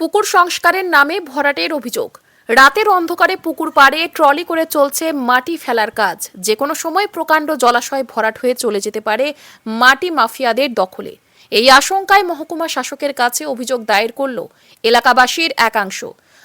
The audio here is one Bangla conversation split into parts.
পুকুর সংস্কারের নামে ভরাটের অভিযোগ। রাতের অন্ধকারে পুকুর পাড়ে ট্রলি করে চলছে মাটি ফেলার কাজ। যে কোনো সময় প্রকাণ্ড জলাশয় ভরাট হয়ে চলে যেতে পারে মাটি মাফিয়াদের দখলে। এই আশঙ্কায় মহকুমা শাসকের কাছে অভিযোগ দায়ের করল এলাকাবাসীর একাংশ।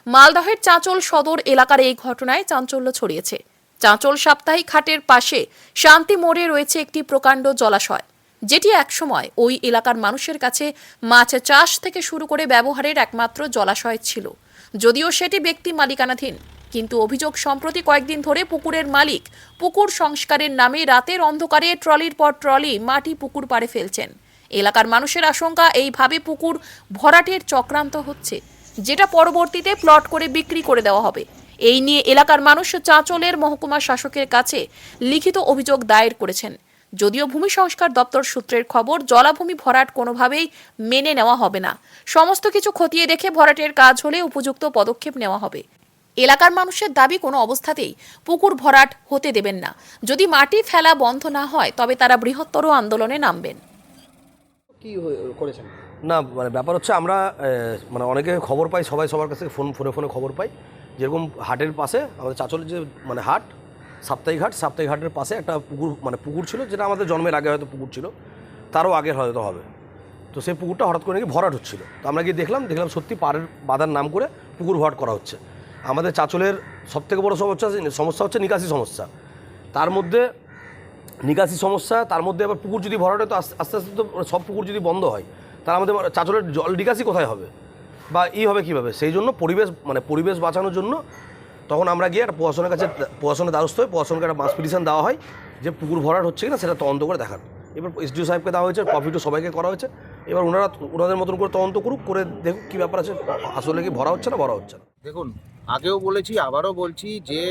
মালদহের চাঁচল সদর এলাকার এই ঘটনায় চাঞ্চল্য ছড়িয়েছে। চাঁচল সাপ্তাহিক হাটের পাশে শান্তি মোড়ে রয়েছে একটি প্রকাণ্ড জলাশয়। যেটি একসময় ওই এলাকার মানুষের কাছে মাছ চাষ থেকে শুরু করে ব্যবহারের একমাত্র জলাশয় ছিল। যদিও সেটি ব্যক্তি মালিকানাধীন, কিন্তু অভিযোগ সম্প্রতি কয়েকদিন ধরে পুকুরের মালিক পুকুর সংস্কারের নামে রাতের অন্ধকারে ট্রলির পর ট্রলি মাটি পুকুর পাড়ে ফেলছেন। এলাকার মানুষের আশঙ্কা এইভাবে পুকুর ভরাটের চক্রান্ত হচ্ছে, যেটা পরবর্তীতে প্লট করে বিক্রি করে দেওয়া হবে। এই নিয়ে এলাকার মানুষ চাঁচলের মহকুমা শাসকের কাছে লিখিত অভিযোগ দায়ের করেছেন। যদিও ভূমি সংস্কার দপ্তর সূত্রের খবর জলাভূমি ভরাট কোনোভাবেই মেনে নেওয়া হবে না। সমস্ত কিছু খতিয়ে দেখে ভরাটের কাজ হলে উপযুক্ত পদক্ষেপ নেওয়া হবে। এলাকার মানুষের দাবি কোনো অবস্থাতেই পুকুর ভরাট হতে দেবেন না। যদি মাটি ফেলা বন্ধ না হয় তবে তারা বৃহত্তর আন্দোলনে নামবেন। কি করেছেন? না মানে ব্যাপার হচ্ছে আমরা মানে অনেকে খবর পাই সবাই সবার কাছ থেকে ফোন ফোনে ফোনে খবর পাই। যেরকম হাটের পাশে আমাদের চাচলের যে মানে হাট সাপ্তাহিক হাটের পাশে একটা পুকুর মানে পুকুর ছিল যেটা আমাদের জন্মের আগে হয়তো পুকুর ছিল, তারও আগে হয়তো হবে। তো সেই পুকুরটা হঠাৎ করে নাকি ভরাট হচ্ছিল। তো আমরা গিয়ে দেখলাম দেখলাম সত্যি পাড়ের বাঁধার নাম করে পুকুর ভরাট করা হচ্ছে। আমাদের চাচলের সবথেকে বড় সমস্যা সমস্যা হচ্ছে নিকাশি সমস্যা। তার মধ্যে নিকাশি সমস্যা, তার মধ্যে আবার পুকুর যদি ভরাট হয় তো আস্তে আস্তে তো সব পুকুর যদি বন্ধ হয়, তাহলে আমাদের চাচলের জল নিকাশি কোথায় হবে? বা ই হবে কীভাবে? সেই জন্য পরিবেশ মানে পরিবেশ বাঁচানোর জন্য তখন আমরা গিয়ে একটা প্রশাসনের কাছে, প্রশাসনের দ্বারস্থ হয়ে প্রশাসনকে একটা মাস পিটিশন দেওয়া হয় যে পুকুর ভরাট হচ্ছে কিনা সেটা তদন্ত করে দেখান। এবার এসডিও সাহেবকে দেওয়া হয়েছে প্রফিটও সবাইকে করা হয়েছে। এবার ওনারা, ওনাদের মতন করে তদন্ত করুক, করে দেখুক কী ব্যাপার আছে, আসলে কি ভরা হচ্ছে না ভরা হচ্ছে না। দেখুন, আগেও বলেছি, আবারও বলছি যে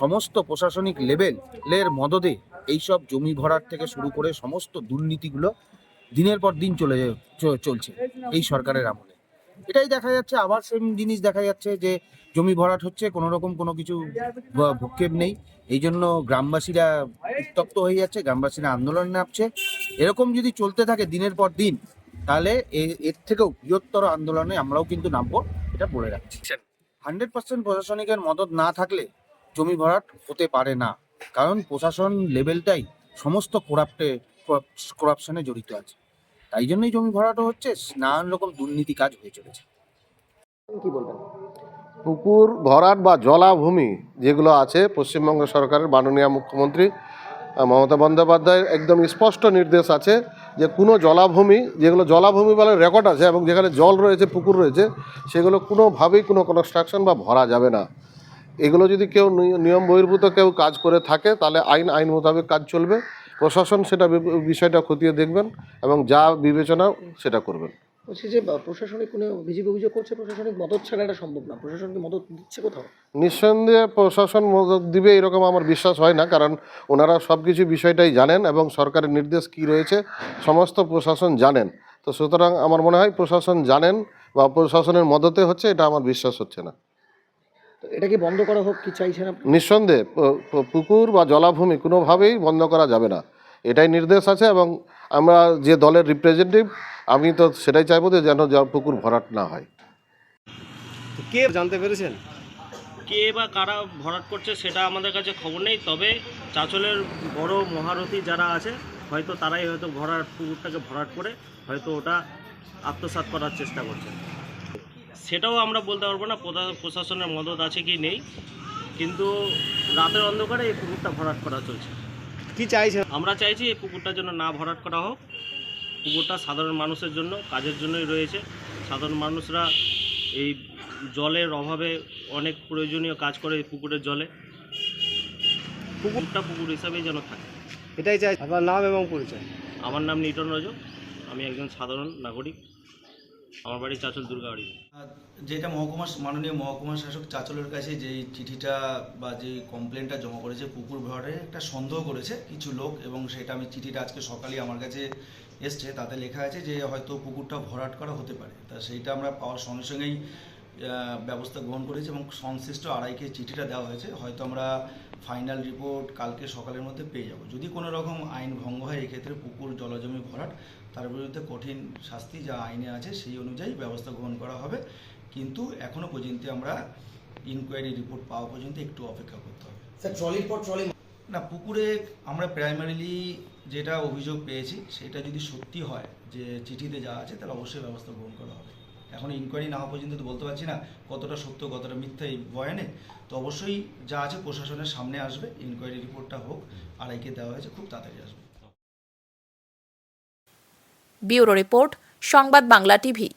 সমস্ত প্রশাসনিক লেভেলের মদদে এইসব জমি ভরার থেকে শুরু করে সমস্ত দুর্নীতিগুলো দিনের পর দিন চলে, চলছে এই সরকারের আমলে। এটাই দেখা যাচ্ছে। আবার সেম জিনিস দেখা যাচ্ছে যে, জমি ভরাট হচ্ছে কোনো রকম কোনো কিছু ভূক্ষেপ নেই। এই জন্য গ্রামবাসীরা উত্তপ্ত হয়ে যাচ্ছে, গ্রামবাসীরা আন্দোলন নামছে। এরকম যদি চলতে থাকে দিনের পর দিন, তাহলে এর থেকেও বৃহত্তর আন্দোলনে আমরাও কিন্তু নামবো, এটা বলে রাখছি। হান্ড্রেড পার্সেন্ট প্রশাসনিকের মদত না থাকলে জমি ভরাট হতে পারে না। কারণ প্রশাসন লেভেলটাই সমস্ত করাপ্টে করাপশনে জড়িত আছে। তাই জন্যই জমি ভরাটও হচ্ছে নানান রকম দুর্নীতি কাজ হয়ে চলেছে। কি বলবেন? পুকুর ভরাট বা জলাভূমি যেগুলো আছে পশ্চিমবঙ্গ সরকারের মাননীয় মুখ্যমন্ত্রী মমতা বন্দ্যোপাধ্যায়ের একদম স্পষ্ট নির্দেশ আছে যে কোনো জলাভূমি যেগুলো জলাভূমি বলে রেকর্ড আছে এবং যেখানে জল রয়েছে পুকুর রয়েছে সেগুলো কোনোভাবেই কোনো কনস্ট্রাকশন বা ভরা যাবে না। এগুলো যদি কেউ নিয়ম বহির্ভূত কেউ কাজ করে থাকে তাহলে আইন আইন মোতাবেক কাজ চলবে। প্রশাসন সেটা বিষয়টা খতিয়ে দেখবেন এবং যা বিবেচনা সেটা করবেন। বলছি যে প্রশাসনিক কোনো বিজেপি অভিযোগ করছে প্রশাসনিক মদত ছাড়া এটা সম্ভব না। প্রশাসনকে মদত দিচ্ছে কোথাও? নিঃসন্দেহে প্রশাসন মদত দিবে এরকম আমার বিশ্বাস হয় না কারণ ওনারা সব কিছু বিষয়টাই জানেন এবং সরকারের নির্দেশ কি রয়েছে সমস্ত প্রশাসন জানেন। তো সুতরাং আমার মনে হয় প্রশাসন জানেন বা প্রশাসনের মদতে হচ্ছে এটা আমার বিশ্বাস হচ্ছে না। তো এটাকে বন্ধ করা হোক কি চাইছেন আপনি? নিঃসন্দেহে পুকুর বা জলাভূমি কোনোভাবেই বন্ধ করা যাবে না। এটাই নির্দেশ আছে এবং আমরা যে দলের রিপ্রেজেন্টেটিভ আমি তো সেটাই চাইব যে যেন পুকুর ভরাট না হয়। কে জানতে পেরেছেন? কে বা কারা ভরাট করছে সেটা আমাদের কাছে খবর নেই তবে চাঁচলের বড় মহারথী যারা আছে হয়তো তারাই হয়তো ভরাট পুকুরটাকে ভরাট করে হয়তো ওটা আত্মসাৎ করার চেষ্টা করছে। সেটাও আমরা বলতে পারব না প্রশা- প্রশাসনের মদত আছে কি নেই কিন্তু রাতের অন্ধকারে এই পুকুরটা ভরাট করা চলছে। কি চাইছেন? আমরা চাইছি এই পুকুরটা যেন না ভরাট করা হোক পুকুরটা সাধারণ মানুষের জন্য কাজের জন্যই রয়েছে। সাধারণ মানুষরা এই জলের অভাবে অনেক প্রয়োজনীয় কাজ করে এই পুকুরের জলে। পুকুরটা পুকুর হিসাবেই যেন থাকে। এটাই চাই। আপনার নাম এবং পরিচয়। আমার নাম নিটন রজক আমি একজন সাধারণ নাগরিক। আমার বাড়ি চাচল দুর্গাবাড়ি। যেটা মহকুমা মাননীয় মহকুমা শাসক চাচলের কাছে যে চিঠিটা বা যে কমপ্লেনটা জমা করেছে পুকুর ভরে একটা সন্দেহ করেছে কিছু লোক এবং সেটা আমি চিঠিটা আজকে সকালে আমার কাছে এসছে। তাতে লেখা আছে যে হয়তো পুকুরটা ভরাট করা হতে পারে। তা সেইটা আমরা পাওয়ার সঙ্গে সঙ্গেই ব্যবস্থা গ্রহণ করেছি এবং সংশ্লিষ্ট আড়াইকে চিঠিটা দেওয়া হয়েছে। হয়তো আমরা ফাইনাল রিপোর্ট কালকে সকালের মধ্যে পেয়ে যাব। যদি কোনো রকম আইন ভঙ্গ হয় এক্ষেত্রে পুকুর জলজমি ভরাট তার বিরুদ্ধে কঠিন শাস্তি যা আইনে আছে সেই অনুযায়ী ব্যবস্থা গ্রহণ করা হবে। কিন্তু এখনও পর্যন্ত আমরা ইনকোয়ারি রিপোর্ট পাওয়া পর্যন্ত একটু অপেক্ষা করতে হবে। স্যার ট্রলির পর ট্রলি না পুকুরে আমরা প্রাইমারিলি যেটা অভিযোগ পেয়েছি সেটা যদি সত্যি হয় যে চিঠিতে যা আছে তাহলে অবশ্যই ব্যবস্থা গ্রহণ করা হবে। এখন ইনকোয়ারি না হওয়া পর্যন্ত বলতে পারছি না কতটা সত্য, কতটা মিথ্যা এই বয়ানে। তো অবশ্যই যা আছে প্রশাসনের সামনে আসবে ইনকোয়ারি রিপোর্টটা হোক আর আড়াইকে দেওয়া হয়েছে, খুব তাড়াতাড়ি আসবে। ব্যুরো রিপোর্ট, সংবাদ বাংলা টিভি।